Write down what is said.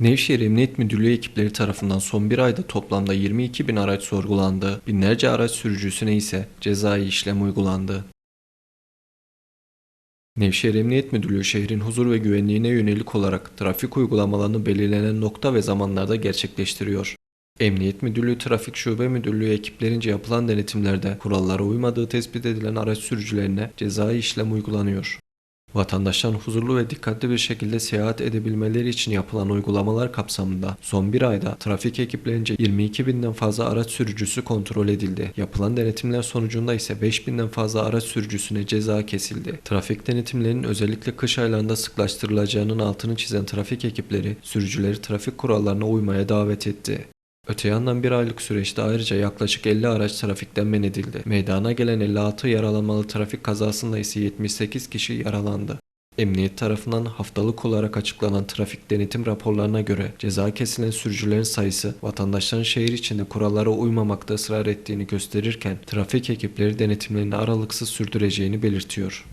Nevşehir Emniyet Müdürlüğü ekipleri tarafından son bir ayda toplamda 22 bin araç sorgulandı, binlerce araç sürücüsüne ise cezai işlem uygulandı. Nevşehir Emniyet Müdürlüğü şehrin huzur ve güvenliğine yönelik olarak trafik uygulamalarını belirlenen nokta ve zamanlarda gerçekleştiriyor. Emniyet Müdürlüğü Trafik Şube Müdürlüğü ekiplerince yapılan denetimlerde kurallara uymadığı tespit edilen araç sürücülerine cezai işlem uygulanıyor. Vatandaşların huzurlu ve dikkatli bir şekilde seyahat edebilmeleri için yapılan uygulamalar kapsamında son bir ayda trafik ekiplerince 22 binden fazla araç sürücüsü kontrol edildi. Yapılan denetimler sonucunda ise 5 binden fazla araç sürücüsüne ceza kesildi. Trafik denetimlerinin özellikle kış aylarında sıklaştırılacağının altını çizen trafik ekipleri sürücüleri trafik kurallarına uymaya davet etti. Öte yandan bir aylık süreçte ayrıca yaklaşık 50 araç trafikten men edildi. Meydana gelen 56 yaralanmalı trafik kazasında ise 78 kişi yaralandı. Emniyet tarafından haftalık olarak açıklanan trafik denetim raporlarına göre ceza kesilen sürücülerin sayısı vatandaşların şehir içinde kurallara uymamakta ısrar ettiğini gösterirken trafik ekipleri denetimlerini aralıksız sürdüreceğini belirtiyor.